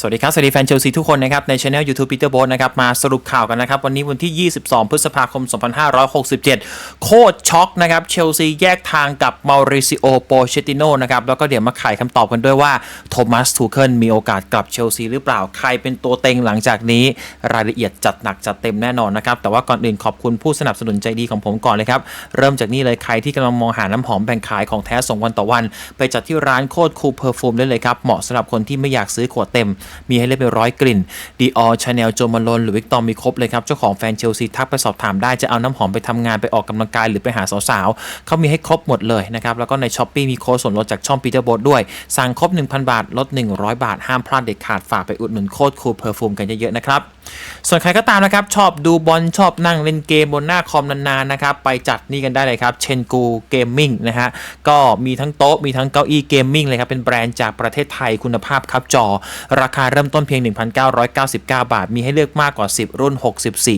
สวัสดีครับ สวัสดีแฟนเชลซีทุกคนนะครับ ในช anel YouTube Peter b o นะครับ มาสรุปข่าวกันนะครับ วันนี้วันที่ 22 พฤษภาคม 2567 โคตรช็อกนะครับ เชลซีแยกทางกับมาริซิโอโปเชติโนนะครับ แล้วก็เดี๋ยวมาไขคำตอบกันด้วยว่าโทมัสทูเคิลมีโอกาสกลับเชลซีหรือเปล่าใครเป็นตัวเต็งหลังจากนี้รายละเอียดจัดหนักจัดเต็มแน่นอนนะครับแต่ว่าก่อนอื่นขอบคุณผู้สนับสนุนใจดีของผมก่อนเลยครับเริ่มจากนี่เลยใครที่กำลังมองหาน้ำหอมแบ่งขายของแท้ส่งวันต่อวัน ไปจัดที่ร้านโคตรคูลเพอร์ฟูมได้เลยครับเหมาะสำหรับคนที่ไม่อยากซื้อขวดเต็มมีให้เลือกเป็นร้อยกลิ่นดีออชาแนลโจมาลนหรือวิกตอร์มีครบเลยครับ เจ้าของแฟนเชลซีทักไปสอบถามได้จะเอาน้ำหอมไปทำงานไปออกกำลังกายหรือไปหาสาวๆเขามีให้ครบหมดเลยนะครับ แล้วก็ในช้อปปีมีโค้ดส่วนลดจากช่องปีเตอร์โบดด้วย สั่งครบ 1,000 บาท ลด 100 บาท ห้ามพลาดเด็ดขาดฝากไปอุดหนุนโคตรคูลเพอร์ฟูมกันเยอะๆนะครับส่วนใครก็ตามนะครับ ชอบดูบอลชอบนั่งเล่นเกมบนหน้าคอมนานๆนะครับ ไปจัดนี่กันได้เลยครับเชนกูเกมมิ่งนะฮะก็มีทั้งโต๊ะมีทั้งเก้าอี้เกมมิ่งเลยครับเป็นแบรนด์จากประเทศไทยคุณภาพครับจอราคาเริ่มต้นเพียง 1,999 บาท มีให้เลือกมากกว่า 10 รุ่น 60 สี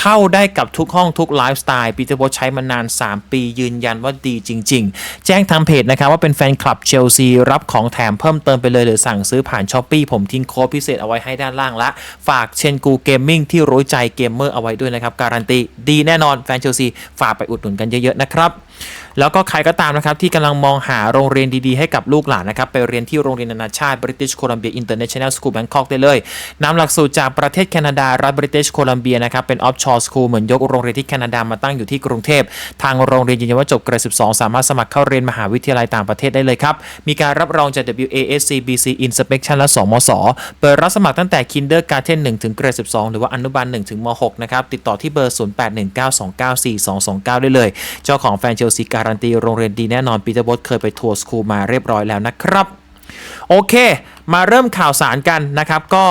เข้าได้กับทุกห้องทุกไลฟ์สไตล์ปีเตอร์โบใช้มานาน 3 ปียืนยันว่าดีจริง ๆ แจ้งทางเพจนะครับว่าเป็นแฟนคลับเชลซีรับของแถมเพิ่มเติมไปเลยหรือสั่งซื้อผ่านช้อปปีผมทิ้งโค้ดพิเศษเอาไว้ให้ด้านล่างละ ฝากเชนกูเกมมิ่งที่รู้ใจเกมเมอร์เอาไว้ด้วยนะครับ การันตีดีแน่นอนแฟนเชลซีฝากไปอุดหนุนกันเยอะๆนะครับแล้วก็ใครก็ตามนะครับที่กำลังมองหาโรงเรียนดีๆให้กับลูกหลานนะครับไปเรียนที่โรงเรียนนานาชาติ British Columbia International School Bangkok ได้เลยนำหลักสูตรจากประเทศแคนาดารัฐ British Columbia นะครับเป็น offshore school เหมือนยกโรงเรียนที่แคนาดามาตั้งอยู่ที่กรุงเทพ ทางโรงเรียนยืนยันว่าจบเกรด 12 สามารถสมัครเข้าเรียนมหาวิทยาลัยต่างประเทศได้เลยครับ มีการรับรองจาก WASC BC Inspection และสมศเปิดรับสมัครตั้งแต่ Kindergarten 1ถึงเกรด 12 หรือว่าอนุบาล1ถึงม 6 นะครับติดต่อที่เบอร์ 0819294229 ได้เลย เจ้าของแฟนเชลซีการันตีโรงเรียนดีแน่นอนปีเตอร์บอสเคยไปทัวร์สคูลมาเรียบร้อยแล้วนะครับโอเค มาเริ่มข่าวสารกันนะครับ ก็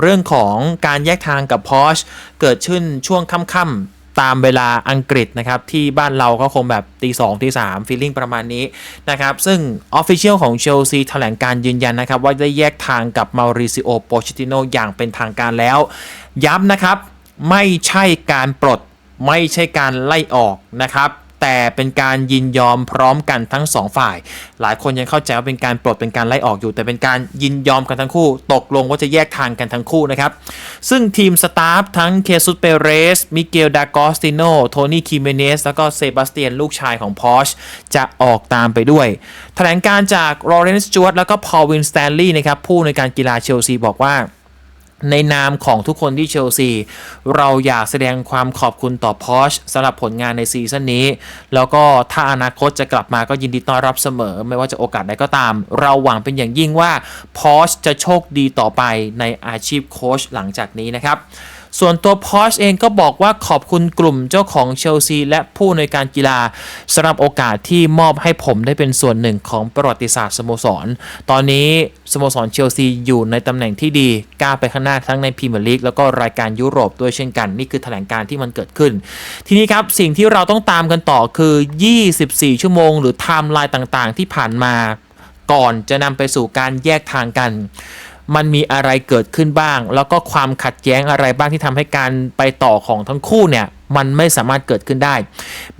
เรื่องของการแยกทางกับพอชเกิดขึ้นช่วงค่ำๆตามเวลาอังกฤษนะครับ ที่บ้านเราก็คงแบบตีสองตีสามฟีลลิ่งประมาณนี้นะครับ ซึ่ง Official ของเชลซีแถลงการยืนยันนะครับ ว่าได้แยกทางกับมาริซิโอโปชิติโนอย่างเป็นทางการแล้ว ย้ำนะครับ ไม่ใช่การปลด ไม่ใช่การไล่ออกนะครับ แต่เป็นการยินยอมพร้อมกันทั้งสองฝ่าย หลายคนยังเข้าใจว่าเป็นการปลดเป็นการไล่ออกอยู่ แต่เป็นการยินยอมกันทั้งคู่ ตกลงว่าจะแยกทางกันทั้งคู่นะครับ ซึ่งทีมสตาฟทั้งเคซุสเปเรส มิเกลดากอสติโน โทนี่คิเมเนส แล้วก็เซบาสเตียนลูกชายของพอชจะออกตามไปด้วย แถลงการจากลอเรนซ์จวตแล้วก็พอลวินสแตนลีย์นะครับผู้ในการกีฬาเชลซีบอกว่า ในนามของทุกคนที่เชลซี เราอยากแสดงความขอบคุณต่อพอชสำหรับผลงานในซีซั่นนี้ แล้วก็ถ้าอนาคตจะกลับมาก็ยินดีต้อนรับเสมอ ไม่ว่าจะโอกาสใดก็ตาม เราหวังเป็นอย่างยิ่งว่าพอชจะโชคดีต่อไปในอาชีพโค้ชหลังจากนี้นะครับ ส่วนตัวพอชเองก็บอกว่าขอบคุณกลุ่มเจ้าของเชลซีและผู้ในวยการกีฬาสำหรับโอกาสที่มอบให้ผมได้เป็นส่วนหนึ่งของประวัติศาสตร์สโมสร ตอนนี้สโมสรเชลซีอยู่ในตำแหน่งที่ดีก้าวไปข้างหน้าทั้งในพรีเมียร์ลีกแล้วก็รายการยุโรปด้วยเช่นกัน นี่คือแถลงการที่มันเกิดขึ้น ทีนี้ครับสิ่งที่เราต้องตามกันต่อคือ 24 ชั่วโมง หรือไทม์ไลน์ต่างๆ ที่ผ่านมา ก่อนจะนำไปสู่การแยกทางกัน มันมีอะไรเกิดขึ้นบ้าง แล้วก็ความขัดแย้งอะไรบ้างที่ทำให้การไปต่อของทั้งคู่เนี่ยมันไม่สามารถเกิดขึ้นได้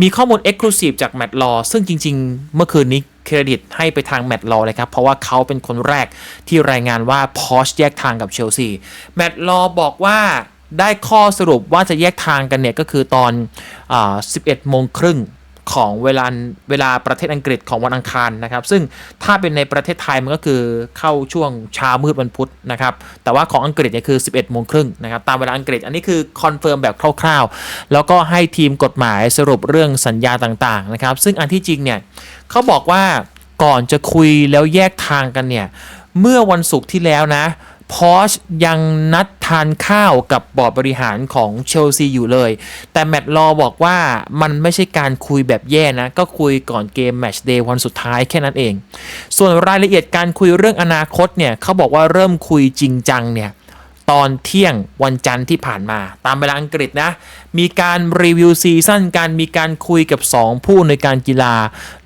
มีข้อมูล Exclusive จากแมตต์ลอซึ่งจริง ๆ เมื่อคืนนี้เครดิตให้ไปทางแมตต์ลอเลยครับ เพราะว่าเขาเป็นคนแรกที่รายงานว่าพอชแยกทางกับเชลซีแมตต์ลอบอกว่าได้ข้อสรุปว่าจะแยกทางกันเนี่ย ก็คือตอนอ11โมงครึ่ง ของเวลาเวลาประเทศอังกฤษของวันอังคารนะครับ ซึ่งถ้าเป็นในประเทศไทยมันก็คือเข้าช่วงเช้ามืดวันพุธนะครับ แต่ว่าของอังกฤษเนี่ยคือ 11โมงครึ่งนะครับตามเวลาอังกฤษอันนี้คือคอนเฟิร์มแบบคร่าวๆ แล้วก็ให้ทีมกฎหมายสรุปเรื่องสัญญาต่างๆนะครับ ซึ่งอันที่จริงเนี่ยเขาบอกว่าก่อนจะคุยแล้วแยกทางกันเนี่ยเมื่อวันศุกร์ที่แล้วนะ พอชยังนัดทานข้าวกับบอร์ดบริหารของเชลซีอยู่เลย แต่แมตต์ลอบอกว่ามันไม่ใช่การคุยแบบแย่นะ ก็คุยก่อนเกมแมตช์เดย์วันสุดท้ายแค่นั้นเอง ส่วนรายละเอียดการคุยเรื่องอนาคตเนี่ยเขาบอกว่าเริ่มคุยจริงจังเนี่ยตอนเที่ยงวันจันทร์ที่ผ่านมา ตามเวลาอังกฤษนะ มีการรีวิวซีซั่นกันมีการคุยกับ 2 ผู้ในการกีฬา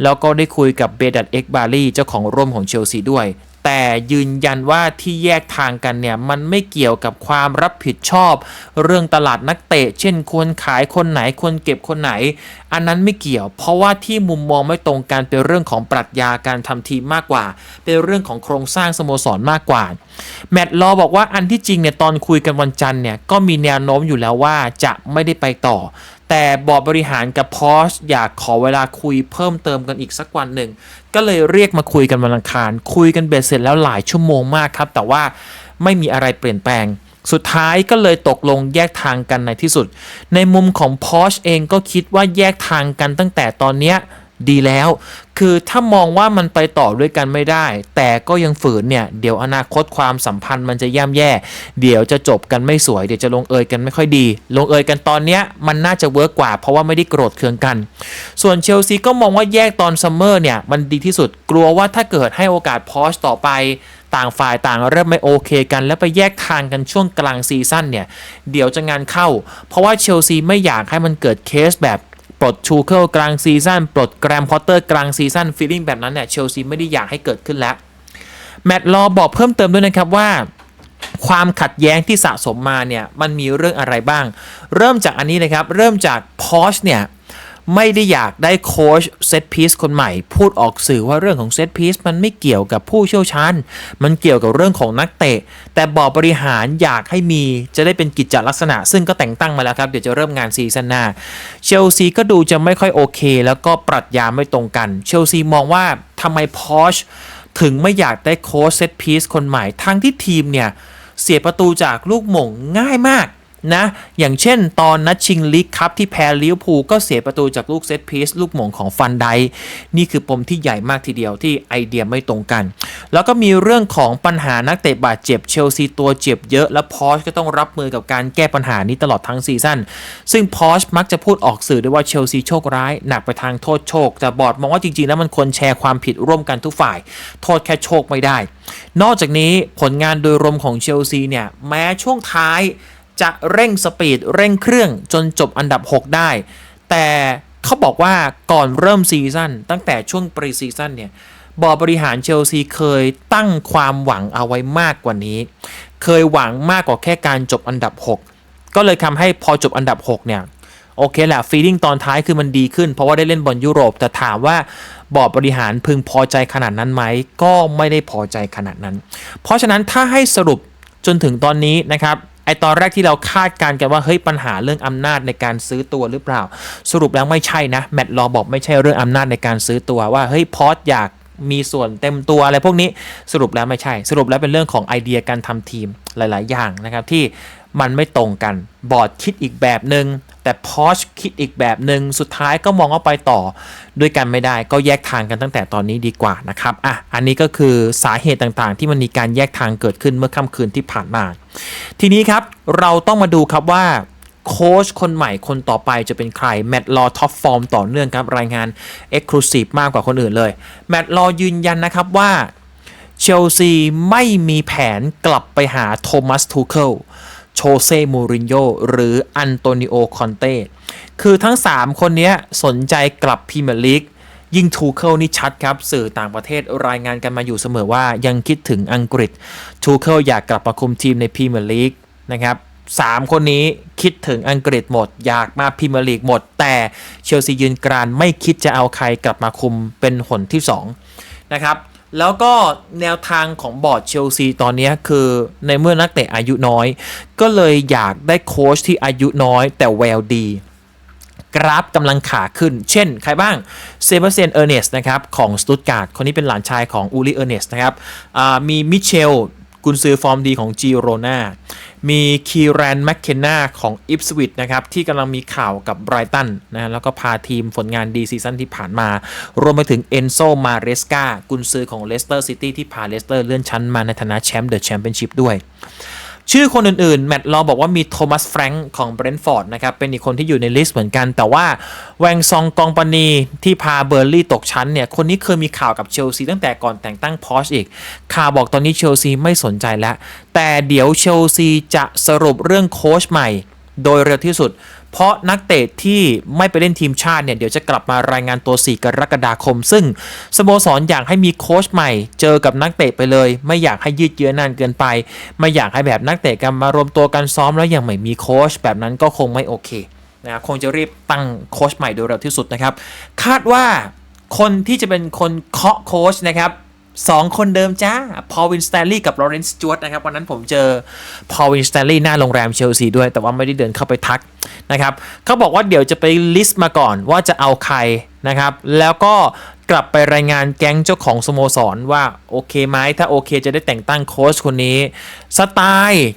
แล้วก็ได้คุยกับเบดัตเอ็กบารีเจ้าของร่วมของเชลซีด้วย แต่ยืนยันว่าที่แยกทางกันเนี่ยมันไม่เกี่ยวกับความรับผิดชอบ เรื่องตลาดนักเตะ เช่นควรขายคนไหนควรเก็บคนไหน อันนั้นไม่เกี่ยว เพราะว่าที่มุมมองไม่ตรงกันเป็นเรื่องของปรัชญาการทำทีมมากกว่า เป็นเรื่องของโครงสร้างสโมสรมากกว่า แมตต์ลอบอกว่าอันที่จริงเนี่ยตอนคุยกันวันจันทร์เนี่ยก็มีแนวโน้มอยู่แล้วว่าจะไม่ได้ไปต่อ แต่บอร์ดบริหารกับพอชอยากขอเวลาคุยเพิ่มเติมกันอีกสักวันหนึ่ง ก็เลยเรียกมาคุยกันวันอังคาร คุยกันเบ็ดเสร็จแล้วหลายชั่วโมงมากครับ แต่ว่าไม่มีอะไรเปลี่ยนแปลง สุดท้ายก็เลยตกลงแยกทางกันในที่สุด ในมุมของพอชเองก็คิดว่าแยกทางกันตั้งแต่ตอนเนี้ย ดีแล้ว คือถ้ามองว่ามันไปต่อด้วยกันไม่ได้ แต่ก็ยังฝืนเนี่ย เดี๋ยวอนาคตความสัมพันธ์มันจะย่ำแย่ เดี๋ยวจะจบกันไม่สวย เดี๋ยวจะลงเอยกันไม่ค่อยดี ลงเอยกันตอนเนี้ยมันน่าจะเวิร์กกว่า เพราะว่าไม่ได้โกรธเคืองกัน ส่วนเชลซีก็มองว่าแยกตอนซัมเมอร์เนี่ยมันดีที่สุด กลัวว่าถ้าเกิดให้โอกาสพอชต่อไปต่างฝ่ายต่างเริ่มไม่โอเคกัน แล้วไปแยกทางกันช่วงกลางซีซั่นเนี่ย เดี๋ยวจะงานเข้า เพราะว่าเชลซีไม่อยากให้มันเกิดเคสแบบ ปลดชูเคิลกลางซีซั่นปลดแกรมพอตเตอร์กลางซีซั่นฟีลลิ่งแบบนั้นเนี่ยเชลซีไม่ได้อยากให้เกิดขึ้นแล้ว แมตต์ลอบอกเพิ่มเติมด้วยนะครับว่า ความขัดแย้งที่สะสมมาเนี่ยมันมีเรื่องอะไรบ้าง เริ่มจากอันนี้เลยครับ เริ่มจากพอชเนี่ย ไม่ได้อยากได้โค้ชเซตพีซคนใหม่ พูดออกสื่อว่าเรื่องของเซตพีซมันไม่เกี่ยวกับผู้เชี่ยวชาญ มันเกี่ยวกับเรื่องของนักเตะ แต่บอร์ดบริหารอยากให้มีจะได้เป็นกิจจลักษณะ ซึ่งก็แต่งตั้งมาแล้วครับ เดี๋ยวจะเริ่มงานซีซั่นหน้า เชลซีก็ดูจะไม่ค่อยโอเค แล้วก็ปรัชญาไม่ตรงกัน เชลซีมองว่าทำไมพอชถึงไม่อยากได้โค้ชเซตพีซคนใหม่ ทั้งที่ทีมเนี่ยเสียประตูจากลูกหม่งง่ายมาก นะอย่างเช่นตอนนัดชิงลีกคัพที่แพ้ลิเวอร์พูลก็เสียประตูจากลูกเซตพีซลูกหม่งของฟันไดนี่คือปมที่ใหญ่มากทีเดียวที่ไอเดียไม่ตรงกัน แล้วก็มีเรื่องของปัญหานักเตะบาดเจ็บเชลซีตัวเจ็บเยอะ และพอชก็ต้องรับมือกับการแก้ปัญหานี้ตลอดทั้งซีซั่นซึ่งพอชมักจะพูดออกสื่อด้วยว่าเชลซีโชคร้ายหนักไปทางโทษโชค แต่บอร์ดมองว่าจริงๆแล้วมันควรแชร์ความผิดร่วมกันทุกฝ่าย โทษแค่โชคไม่ได้ นอกจากนี้ผลงานโดยรวมของเชลซีเนี่ยแม้ช่วงท้าย จะเร่งสปีดเร่งเครื่องจนจบอันดับ 6 ได้ แต่เขาบอกว่าก่อนเริ่มซีซั่นตั้งแต่ช่วงปรีซีซั่นเนี่ยบอร์บริหารเชลซีเคยตั้งความหวังเอาไว้มากกว่านี้ เคยหวังมากกว่าแค่การจบอันดับ 6 ก็เลยทำให้พอจบอันดับ 6 เนี่ยโอเคแหละฟีลิ่งตอนท้ายคือมันดีขึ้น เพราะว่าได้เล่นบอลยุโรป แต่ถามว่าบอร์ดบริหารพึงพอใจขนาดนั้นไหม ก็ไม่ได้พอใจขนาดนั้น เพราะฉะนั้นถ้าให้สรุปจนถึงตอนนี้นะครับ ไอตอนแรกที่เราคาดการณ์กันว่าเฮ้ยปัญหาเรื่องอำนาจในการซื้อตัวหรือเปล่า สรุปแล้วไม่ใช่นะแมตต์ลอบอกไม่ใช่เรื่องอำนาจในการซื้อตัวว่าเฮ้ยพอสอยากมีส่วนเต็มตัวอะไรพวกนี้สรุปแล้วไม่ใช่ สรุปแล้วเป็นเรื่องของไอเดียการทำทีมหลาย ๆ อย่างนะครับที่ มันไม่ตรงกัน บอร์ดคิดอีกแบบหนึง่งแต่พอชคิดอีกแบบหนึง่งสุดท้ายก็มองว่าไปต่อด้วยกันไม่ได้ ก็แยกทางกันตั้งแต่ตอนนี้ดีกว่านะครับอะอันนี้ก็คือสาเหตุต่างๆ ที่มันมีการแยกทางเกิดขึ้นเมื่อค่ำคืนที่ผ่านมา ทีนี้ครับเราต้องมาดูครับว่าโค้ชคนใหม่คนต่อไปจะเป็นใคร แมตต์ลอท็อปฟอร์มต่อเนื่องครับ รายงาน Exclusive มากกว่าคนอื่นเลย แมตต์ลอยืนยันนะครับว่าเชลซีไม่มีแผนกลับไปหาโทมัสทูเคิล โชเซ่มูรินโญ่หรืออันโตนิโอคอนเต้คือทั้ง 3 คนนี้สนใจกลับพรีเมียร์ลีกยิ่งทูเคิลนี่ชัดครับ สื่อต่างประเทศรายงานกันมาอยู่เสมอว่ายังคิดถึงอังกฤษทูเคิลอยากกลับมาคุมทีมในพรีเมียร์ลีกนะครับสามคนนี้คิดถึงอังกฤษหมด อยากมาพรีเมียร์ลีกหมด แต่เชลซียืนกรานไม่คิดจะเอาใครกลับมาคุมเป็นหนที่2นะครับ แล้วก็แนวทางของบอร์ดเชลซีตอนนี้คือในเมื่อนักเตะอายุน้อย ก็เลยอยากได้โค้ชที่อายุน้อยแต่แววดี กราฟกำลังขาขึ้น เช่น ใครบ้างเซบาสเตียนเออร์เนสนะครับ ของสตุตการ์ดคนนี้เป็นหลานชายของอูลิเออร์เนสนะครับมีมิเชลกุนซือฟอร์มดีของจีโรนา มีคีรันแมคเคนนาของอิฟสวิตนะครับ ที่กำลังมีข่าวกับไบรตันนะแล้วก็พาทีมผลงานดีซีซั่นที่ผ่านมา รวมไปถึงเอนโซมาเรสกากุนซือของเลสเตอร์ซิตี้ที่พาเลสเตอร์เลื่อนชั้นมาในฐานะแชมป์เดอะแชมเปี้ยนชิพด้วย ชื่อคนอื่นๆ แมตต์ลอบอกว่ามีโทมัสแฟรงค์ของเบรนท์ฟอร์ดนะครับ เป็นอีกคนที่อยู่ในลิสต์เหมือนกัน แต่ว่าแวงซองกองปนีที่พาเบอร์ลี่ตกชั้นเนี่ย คนนี้เคยมีข่าวกับเชลซีตั้งแต่ก่อนแต่งตั้งพอชอีก ข่าวบอกตอนนี้เชลซีไม่สนใจแล้ว แต่เดี๋ยวเชลซีจะสรุปเรื่องโค้ชใหม่ โดยเร็วที่สุด เพราะนักเตะที่ไม่ไปเล่นทีมชาติเนี่ยเดี๋ยวจะกลับมารายงานตัว 4 กรกฎาคม ซึ่งสโมสรอยากให้มีโค้ชใหม่ เจอกับนักเตะไปเลย ไม่อยากให้ยืดเยื้อนานเกินไป ไม่อยากให้แบบนักเตะกันมารวมตัวกันซ้อมแล้วยังไม่มีโค้ชแบบนั้นก็คงไม่โอเคนะคงจะรีบตั้งโค้ชใหม่โดยเร็วที่สุดนะครับ คาดว่าคนที่จะเป็นคนเคาะโค้ชนะครับ สองคนเดิมจ้า พอลวินสแตนลีย์กับลอเรนซ์จวตนะครับวันนั้นผมเจอพอลวินสแตนลีย์หน้าโรงแรมเชลซีด้วย แต่ว่าไม่ได้เดินเข้าไปทักนะครับเขาบอกว่าเดี๋ยวจะไปลิสต์มาก่อนว่าจะเอาใครนะครับ แล้วก็กลับไปรายงานแก๊งเจ้าของสโมสรว่าโอเคไหมถ้าโอเคจะได้แต่งตั้งโค้ชคนนี้สไตล์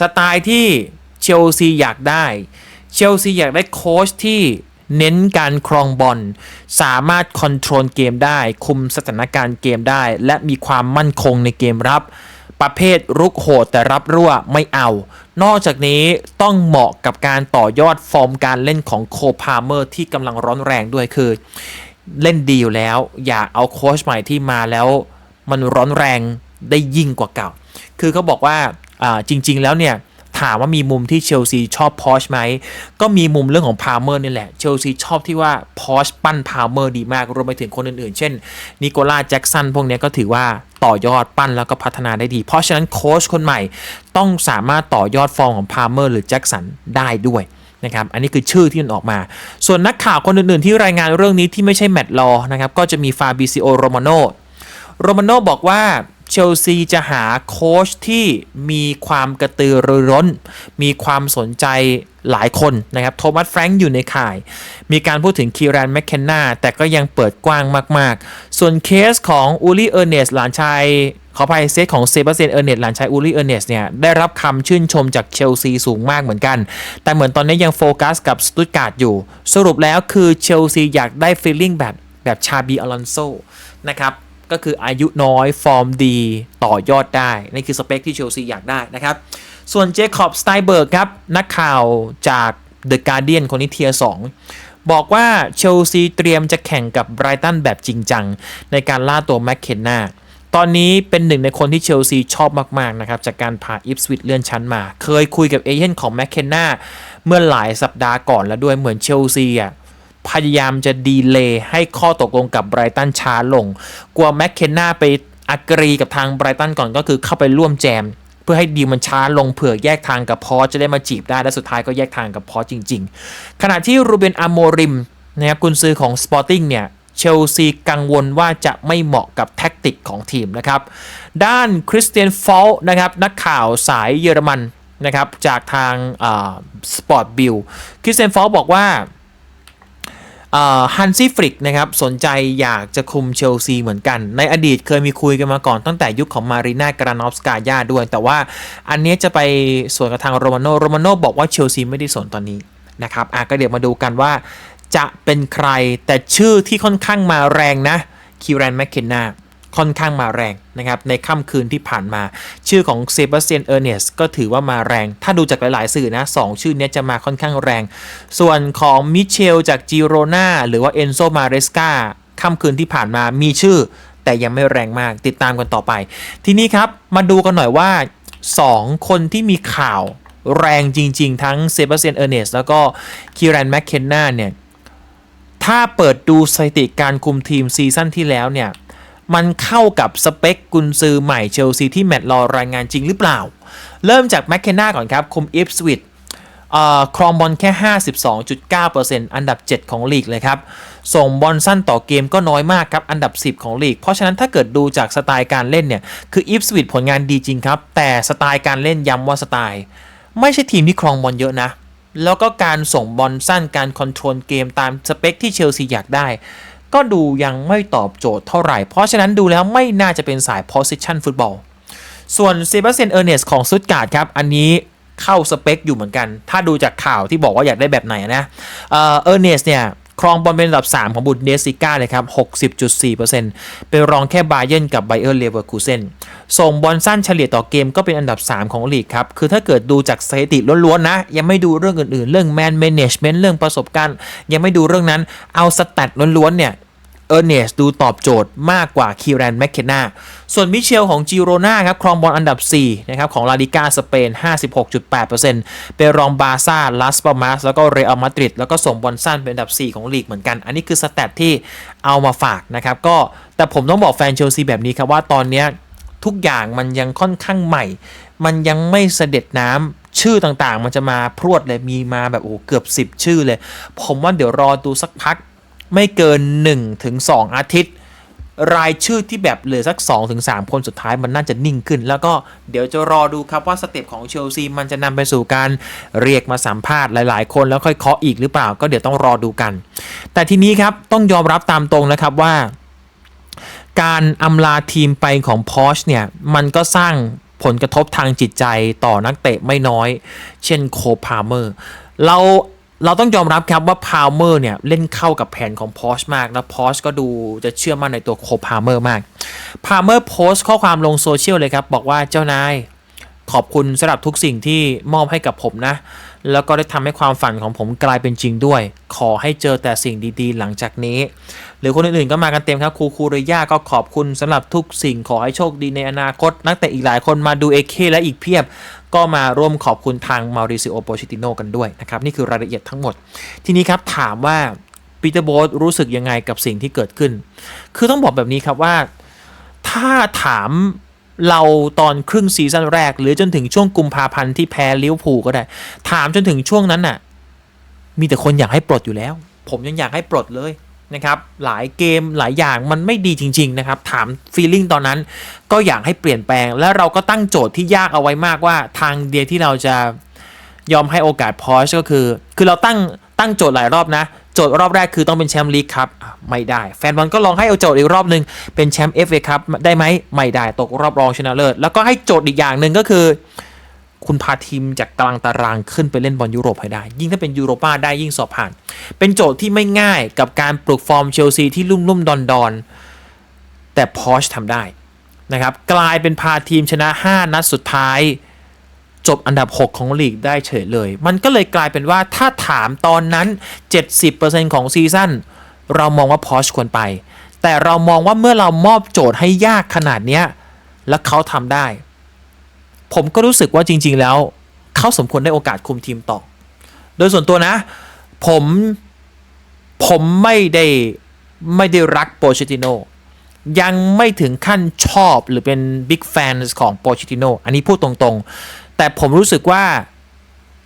สไตล์ที่เชลซีอยากได้เชลซีอยากได้โค้ชที่ เน้นการครองบอลสามารถคอนโทรลเกมได้ คุมสถานการณ์เกมได้ และมีความมั่นคงในเกมรับ ประเภทรุกโหดแต่รับรั่วไม่เอา นอกจากนี้ต้องเหมาะกับการต่อยอดฟอร์มการเล่นของโคพาเมอร์ที่กำลังร้อนแรงด้วยคือ เล่นดีอยู่แล้ว อย่าเอาโค้ชใหม่ที่มาแล้ว มันร้อนแรงได้ยิ่งกว่าเก่า คือเขาบอกว่าอ่าจริง ๆ แล้วเนี่ย ถามว่ามีมุมที่เชลซีชอบพอชไหม ก็มีมุมเรื่องของพาเมอร์นี่แหละ เชลซีชอบที่ว่าพอชปั้นพาเมอร์ดีมาก รวมไปถึงคนอื่นๆ เช่น นิโคล่าแจ็กสันพวกนี้ก็ถือว่าต่อยอดปั้นแล้วก็พัฒนาได้ดี เพราะฉะนั้นโค้ชคนใหม่ ต้องสามารถต่อยอดฟอร์มของพาเมอร์หรือแจ็กสันได้ด้วยนะครับ อันนี้คือชื่อที่มันออกมา ส่วนนักข่าวคนอื่น ๆ ที่รายงานเรื่องนี้ที่ไม่ใช่แมตต์ลอนะครับ ก็จะมีฟาบิซิโอโรมาโนโรมาโนบอกว่า เชลซีจะหาโค้ชที่มีความกระตือรือร้น มีความสนใจหลายคนนะครับ โทมัสแฟรงค์อยู่ในข่าย มีการพูดถึงคีรันแมคเคนนาแต่ก็ยังเปิดกว้างมาก ๆ ส่วนเคสของอูลี่เออร์เนสหลานชายขออภัยเซตของเซบาสเตียนเออร์เนสหลานชายอูลี่เออร์เนสเนี่ย ได้รับคำชื่นชมจากเชลซีสูงมากเหมือนกัน แต่เหมือนตอนนี้ยังโฟกัสกับสตุตการ์ดอยู่ สรุปแล้วคือเชลซีอยากได้ฟีลลิ่งแบบแบบชาบีอลอนโซนะครับ ก็คืออายุน้อยฟอร์มดี ต่อยอดได้ นี่คือสเปคที่เชลซีอยากได้นะครับ ส่วนเจคอบสไตเบิร์กครับ นักข่าวจากเดอะการเดียนคนนี้เทียร์2บอกว่าเชลซีเตรียมจะแข่งกับไบรตันแบบจริงจัง ในการล่าตัวแมคเคนนาตอนนี้เป็นหนึ่งในคนที่เชลซีชอบมาก ๆ นะครับ จากการพาอิฟสวิตเลื่อนชั้นมา เคยคุยกับเอเย่นของแมคเคนนาเมื่อหลายสัปดาห์ก่อนแล้วด้วยเหมือนเชลซีอะ พยายามจะดีเลย์ให้ข้อตกลงกับไบรตันช้าลง กลัวแมคเคนนาไปอักรีกับทางไบรตันก่อนก็คือเข้าไปร่วมแจม เพื่อให้ดีมันช้าลงเผื่อแยกทางกับพอจะได้มาจีบได้และสุดท้ายก็แยกทางกับพอจริง ๆ ขณะที่รูเบนอาโมริมนะครับกุนซือของ Sporting เนี่ยเชลซีกังวลว่าจะไม่เหมาะกับแท็กติกของทีมนะครับ ด้านคริสเตียนฟอลนะครับนักข่าวสายเยอรมันนะครับจากทางสปอร์ตบิลคริสเตียนฟอลบอกว่า ฮันซี่ฟริกนะครับสนใจอยากจะคุมเชลซีเหมือนกัน ในอดีตเคยมีคุยกันมาก่อนตั้งแต่ยุคของมารีนากรานอฟสกายาด้วย แต่ว่าอันนี้จะไปส่วนกับทางโรมาโนโรมาโนบอกว่าเชลซีไม่ได้สนตอนนี้นะครับอะก็เดี๋ยวมาดูกันว่าจะเป็นใครแต่ชื่อที่ค่อนข้างมาแรงนะคิรันแมคเคนนา ค่อนข้างมาแรงนะครับในค่ำคืนที่ผ่านมา ชื่อของเซบาสเตียนเออร์เนสก็ถือว่ามาแรง ถ้าดูจากหลาย ๆ สื่อนะสองชื่อนี้จะมาค่อนข้างแรง ส่วนของมิเชลจากจิโรนาหรือว่าเอนโซมาเรสกาค่ำคืนที่ผ่านมามีชื่อ แต่ยังไม่แรงมากติดตามกันต่อไป ทีนี้ครับมาดูกันหน่อยว่า 2 คนที่มีข่าวแรงจริง ๆ ทั้งเซบาสเตียนเออร์เนสแล้วก็คิรันแมคเคนนาเนี่ยถ้าเปิดดูสถิติการคุมทีมซีซั่นที่แล้วเนี่ย มันเข้ากับสเปคกุนซือใหม่เชลซีที่แมตต์รอรายงานจริงหรือเปล่า เริ่มจากแมคเคนนาก่อนครับคุมอิฟสวิตครองบอลแค่ 52.9%อันดับ 7 ของลีกเลยครับ ส่งบอลสั้นต่อเกมก็น้อยมากครับ อันดับ 10 ของลีก เพราะฉะนั้นถ้าเกิดดูจากสไตล์การเล่นเนี่ย คืออิฟสวิตผลงานดีจริงครับ แต่สไตล์การเล่นย้ำว่าสไตล์ ไม่ใช่ทีมที่ครองบอลเยอะนะ แล้วก็การส่งบอลสั้นการคอนโทรลเกมตามสเปคที่เชลซีอยากได้ ก็ดูยังไม่ตอบโจทย์เท่าไหร่ เพราะฉะนั้นดูแล้วไม่น่าจะเป็นสาย position ฟุตบอล ส่วนเซบาสเตียนเออร์เนสของซุดการ์ดครับ อันนี้เข้าสเปคอยู่เหมือนกัน ถ้าดูจากข่าวที่บอกว่าอยากได้แบบไหนนะ เออร์เนสเนี่ยครองบอลเป็นอันดับ 3 ของบุนเดสิก้าเลยครับ 60.4%เป็นรองแค่บาเยนกับไบเออร์เลเวอร์คูเซนส่งบอลสั้นเฉลี่ยต่อเกมก็เป็นอันดับ 3 ของลีกครับ คือถ้าเกิดดูจากสถิติล้วนๆนะ ยังไม่ดูเรื่องอื่นๆ เรื่องแมนแมネจเมนต์เรื่องประสบการณ์ ยังไม่ดูเรื่องนั้น เอาสแตทล้วนๆเนี่ย เออร์เนสดูตอบโจทย์มากกว่าคีแรนแมคเคนาส่วนมิเชลของจิโรนาครับครองบอลอันดับ4นะครับของลาลิกาสเปน 56.8%เป็นรองบาซ่าลาสปามาสแล้วก็เรอัลมาดริดแล้วก็ส่งบอลสั้นเป็นอันดับ 4 ของลีกเหมือนกัน อันนี้คือสแตทที่เอามาฝากนะครับก็แต่ผมต้องบอกแฟนเชลซีแบบนี้ครับว่าตอนนี้ทุกอย่างมันยังค่อนข้างใหม่ มันยังไม่เสด็จน้ำชื่อต่างๆ มันจะมาพรวดเลยมีมาแบบโอ้เกือบ 10 ชื่อเลย ผมว่าเดี๋ยวรอดูสักพัก ไม่เกิน1-2ถึง2อาทิตย์ รายชื่อที่แบบเหลือสัก 2-3 คนสุดท้ายมันน่าจะนิ่งขึ้น แล้วก็เดี๋ยวจะรอดูครับว่าสเต็ปของเชลซีมันจะนำไปสู่การเรียกมาสัมภาษณ์หลาย ๆ คนแล้วค่อยเคาะอีกหรือเปล่า ก็เดี๋ยวต้องรอดูกัน แต่ทีนี้ครับต้องยอมรับตามตรงนะครับว่า การอำลาทีมไปของพอชเนี่ยมันก็สร้างผลกระทบทางจิตใจต่อนักเตะไม่น้อย เช่นโคพาเมอร์ เรา เราต้องยอมรับครับว่าพาวเมอร์เนี่ยเล่นเข้ากับแผนของพอชมาก แล้วพอชก็ดูจะเชื่อมั่นในตัวโคพาวเมอร์มากพาวเมอร์โพสต์ข้อความลงโซเชียลเลยครับ บอกว่าเจ้านายขอบคุณสำหรับทุกสิ่งที่มอบให้กับผมนะ แล้วก็ได้ทำให้ความฝันของผมกลายเป็นจริงด้วย ขอให้เจอแต่สิ่งดีๆ หลังจากนี้ หรือคนอื่นๆก็มากันเต็มครับครูคูเรย่าก็ขอบคุณสำหรับทุกสิ่งขอให้โชคดีในอนาคต นักเตะอีกหลายคนมาดูเอเคและอีกเพียบ ก็มาร่วมขอบคุณทางมาริซิโอโปชิติโนกันด้วยนะครับนี่คือรายละเอียดทั้งหมด ทีนี้ครับถามว่าปีเตอร์โบสรู้สึกยังไงกับสิ่งที่เกิดขึ้น คือต้องบอกแบบนี้ครับว่า ถ้าถาม เราตอนครึ่งซีซั่นแรก หรือจนถึงช่วงกุมภาพันธ์ที่แพ้ลิเวอร์พูลก็ได้ ถามจนถึงช่วงนั้นน่ะ มีแต่คนอยากให้ปลดอยู่แล้ว ผมยังอยากให้ปลดเลยนะครับ หลายเกมหลายอย่างมันไม่ดีจริง ๆ นะครับ ถามฟีลลิ่งตอนนั้น ก็อยากให้เปลี่ยนแปลง และเราก็ตั้งโจทย์ที่ยากเอาไว้มากว่าทางเดียวที่เราจะยอมให้โอกาสพอชก็คือ คือเราตั้ง ตั้งโจทย์หลายรอบนะ โจทย์รอบแรกคือต้องเป็นแชมป์ลีกครับไม่ได้ แฟนบอลก็ลองให้เอาโจทย์อีกรอบหนึ่งเป็นแชมป์เอฟเอครับได้ไหมไม่ได้ตกรอบรองชนะเลิศแล้วก็ให้โจทย์อีกอย่างหนึ่งก็คือ คุณพาทีมจากกลางตารางขึ้นไปเล่นบอลยุโรปให้ได้ ยิ่งถ้าเป็นยูโรป้าได้ยิ่งสอบผ่าน เป็นโจทย์ที่ไม่ง่ายกับการปลุกฟอร์มเชลซีที่ลุ่มลุ่มดอนดอนแต่พอชทำได้นะครับกลายเป็นพาทีมชนะ 5 นัดสุดท้าย จบอันดับ 6 ของลีกได้เฉยเลย มันก็เลยกลายเป็นว่าถ้าถามตอนนั้น 70%ของซีซั่นเรามองว่าพอชควรไป แต่เรามองว่าเมื่อเรามอบโจทย์ให้ยากขนาดเนี้ยแล้วเขาทำได้ ผมก็รู้สึกว่าจริง ๆ แล้ว เขาสมควรได้โอกาสคุมทีมต่อ โดยส่วนตัวนะ ผมผมไม่ได้ไม่ได้รักโปเชติโนยังไม่ถึงขั้นชอบหรือเป็นบิ๊กแฟนของโปเชติโนอันนี้พูดตรงๆ แต่ผมรู้สึกว่า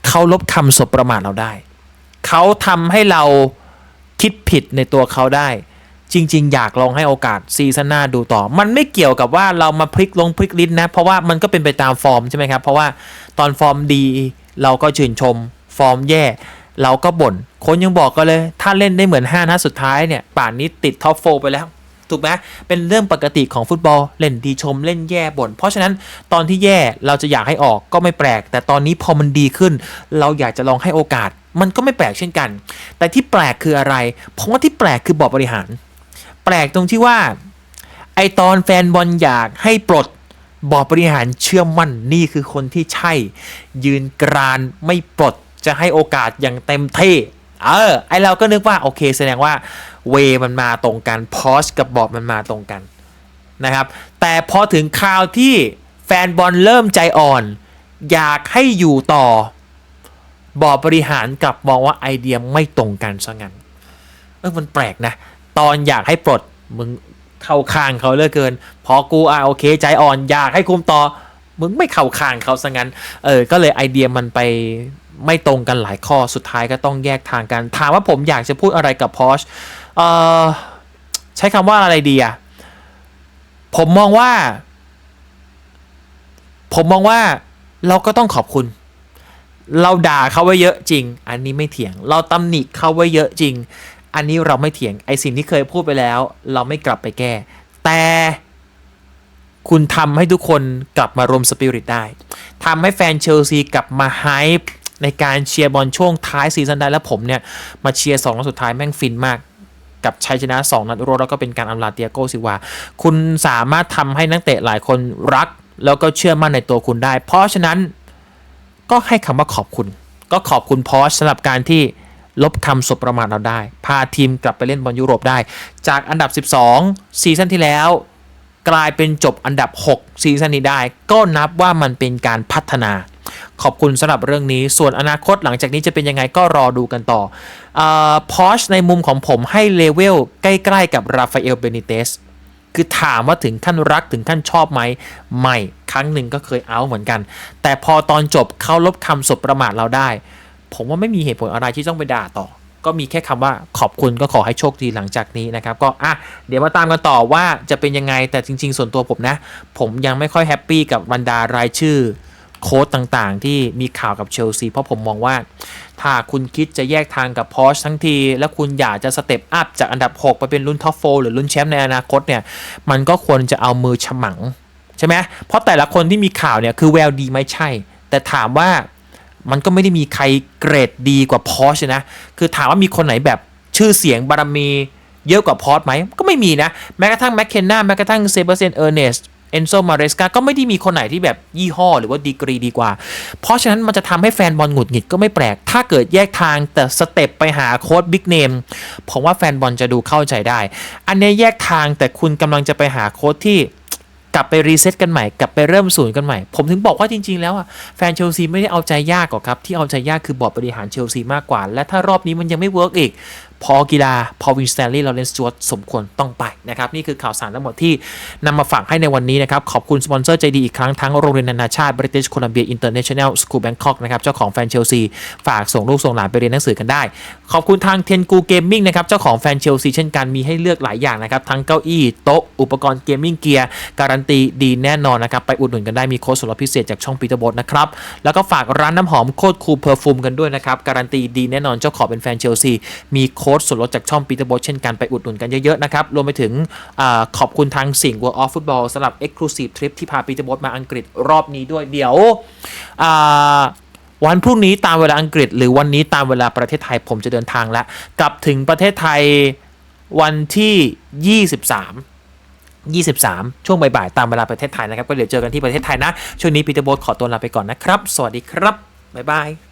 เขาลบคำสบประมาทเราได้ เขาทำให้เราคิดผิดในตัวเขาได้ จริง ๆ อยากลองให้โอกาสซีซั่นหน้าดูต่อ มันไม่เกี่ยวกับว่าเรามาพลิกลงพลิกลิ้นนะ เพราะว่ามันก็เป็นไปตามฟอร์มใช่ไหมครับ เพราะว่าตอนฟอร์มดีเราก็ชื่นชม ฟอร์มแย่ เราก็บ่น คนยังบอกก็เลย ถ้าเล่นได้เหมือน5นัดสุดท้ายเนี่ย ป่านนี้ติดท็อปโฟไปแล้ว ถูกไหมเป็นเรื่องปกติของฟุตบอลเล่นดีชมเล่นแย่บ่นเพราะฉะนั้นตอนที่แย่เราจะอยากให้ออกก็ไม่แปลก แต่ตอนนี้พอมันดีขึ้น เราอยากจะลองให้โอกาส มันก็ไม่แปลกเช่นกัน แต่ที่แปลกคืออะไรผมว่าที่แปลกคือบอร์ดบริหาร แปลกตรงที่ว่าไอตอนแฟนบอลอยากให้ปลดบอร์ดบริหารเชื่อมั่นนี่คือคนที่ใช่ ยืนกรานไม่ปลดจะให้โอกาสอย่างเต็มที่ เออไอเราก็นึกว่าโอเคแสดงว่าเวมันมาตรงกันพอสกับบอร์มันมาตรงกันนะครับ แต่พอถึงคราวที่แฟนบอลเริ่มใจอ่อน อยากให้อยู่ต่อบอร์บริหารกลับมองว่าไอเดียไม่ตรงกันซะงั้นเออมันแปลกนะ ตอนอยากให้ปลดมึงเข้าข้างเขาเลือเกิน พอกูอะโอเค ใจอ่อนอยากให้คุมต่อ มึงไม่เข้าข้างเขาซะงั้น เออ ก็เลยไอเดียมันไป ไม่ตรงกันหลายข้อสุดท้ายก็ต้องแยกทางกัน ถามว่าผมอยากจะพูดอะไรกับพอชเออใช้คำว่าอะไรดีอะผมมองว่า ผมมองว่าเราก็ต้องขอบคุณ เราด่าเขาไว้เยอะจริง อันนี้ไม่เถียง เราตำหนิเขาไว้เยอะจริง อันนี้เราไม่เถียงไอสิ่งที่เคยพูดไปแล้ว เราไม่กลับไปแก้ แต่คุณทำให้ทุกคนกลับมารวมสปิริตได้ทำให้แฟนเชลซีกลับมาไฮป์ ในการเชียร์บอลช่วงท้ายซีซั่นได้แล้วผมเนี่ย มาเชียร์สองนัดสุดท้ายแม่งฟินมากกับชัยชนะ 2 นัดรวดแล้วก็เป็นการอำลาเตียโกซิวา คุณสามารถทำให้นักเตะหลายคนรัก แล้วก็เชื่อมั่นในตัวคุณได้ เพราะฉะนั้นก็ให้คำว่าขอบคุณ ก็ขอบคุณพอสสำหรับการที่ลบคำสบประมาทเราได้ พาทีมกลับไปเล่นบอลยุโรปได้ จากอันดับ 12 ซีซั่นที่แล้ว กลายเป็นจบอันดับ 6 ซีซั่นนี้ได้ ก็นับว่ามันเป็นการพัฒนา ขอบคุณสำหรับเรื่องนี้ ส่วนอนาคตหลังจากนี้จะเป็นยังไงก็รอดูกันต่อพอชในมุมของผมให้เลเวลใกล้ๆกับราฟาเอลเบนิเตสคือถามว่าถึงขั้นรักถึงขั้นชอบไหมไม่ครั้งหนึ่งก็เคยเอาเหมือนกัน แต่พอตอนจบเขาลบคำสบประมาทเราได้ ผมว่าไม่มีเหตุผลอะไรที่ต้องไปด่าต่อ ก็มีแค่คำว่าขอบคุณก็ขอให้โชคดีหลังจากนี้นะครับ ก็อะเดี๋ยวมาตามกันต่อว่าจะเป็นยังไงแต่จริง ๆ ส่วนตัวผมนะ ผมยังไม่ค่อยแฮปปี้กับบรรดารายชื่อ โค้ดต่างๆ ที่มีข่าวกับเชลซีเพราะผมมองว่า ถ้าคุณคิดจะแยกทางกับพอชทั้งที แล้วคุณอยากจะสเต็ปอัพจากอันดับ 6 ไปเป็นรุ่นท็อปโฟหรือรุ่นแชมป์ในอนาคตเนี่ย มันก็ควรจะเอามือฉมัง ใช่ไหมเพราะแต่ละคนที่มีข่าวเนี่ยคือแววดีไม่ใช่ แต่ถามว่ามันก็ไม่ได้มีใครเกรดดีกว่าพอชนะ คือถามว่ามีคนไหนแบบชื่อเสียงบารมีเยอะกว่าพอชไหมก็ไม่มีนะ แม้กระทั่งแมคเคนนาแม้กระทั่งเซเบอร์เซนเออร์เนส เอนโซมาเรสกาก็ไม่ได้มีคนไหนที่แบบยี่ห้อหรือว่าดีกรีดีกว่า เพราะฉะนั้นมันจะทำให้แฟนบอลหงุดหงิดก็ไม่แปลก ถ้าเกิดแยกทางแต่สเต็ปไปหาโค้ดบิ๊กเนมผมว่าแฟนบอลจะดูเข้าใจได้ อันนี้แยกทางแต่คุณกำลังจะไปหาโค้ดที่กลับไปรีเซ็ตกันใหม่ กลับไปเริ่มศูนย์กันใหม่ ผมถึงบอกว่าจริง ๆ แล้วอะแฟนเชลซีไม่ได้เอาใจยากหรอกครับ ที่เอาใจยากคือบอร์ดบริหารเชลซีมากกว่า และถ้ารอบนี้มันยังไม่เวิร์กอีก พอกีฬา พอวินสแตนลีย์เราเลนสจวตสมควรต้องไปนะครับ นี่คือข่าวสารทั้งหมดที่นำมาฝากให้ในวันนี้นะครับ ขอบคุณสปอนเซอร์ใจดีอีกครั้งทั้งโรงเรียนนานาชาติ British Columbia International School Bangkok นะครับเจ้าของแฟนเชลซีฝากส่งลูกส่งหลานไปเรียนหนังสือกันได้ ขอบคุณทางเทนกูเกมมิ่งนะครับเจ้าของแฟนเชลซีเช่นกันมีให้เลือกหลายอย่างนะครับทั้งเก้าอี้โต๊ะอุปกรณ์เกมมิ่งเกียร์การันตีดีแน่นอนนะครับไปอุดหนุนกันได้มีโค้ดส่วนลดพิเศษจากช่องปีเตอร์บดนะครับแล้วก็ฝากร้านน้ำหอมโคตรคูลเพอร์ฟูมกันด้วยนะครับการันตีดีแน่นอนเจ้าของเป็นแฟนเชลซีมีโคดส่วนลดจากช่องปีเตอร์บดเช่นกันไปอุดหนุนกันเยอะๆนะครับ รวมไปถึงอขอบคุณทางสิ่ง World of Football สำหรับ Exclusive Trip ที่พาปีเตอร์บดมาอังกฤษรอบนี้ด้วยเดี๋ยววันพรุ่งนี้ตามเวลาอังกฤษ หรือวันนี้ตามเวลาประเทศไทยผมจะเดินทางแล้ว กลับถึงประเทศไทยวันที่ 23 23 ช่วงบ่ายๆตามเวลาประเทศไทยนะครับ ก็เดี๋ยวเจอกันที่ประเทศไทยนะ ช่วงนี้ปีเตอร์โบสขอตัวลาไปก่อนนะครับ สวัสดีครับ บ๊ายบาย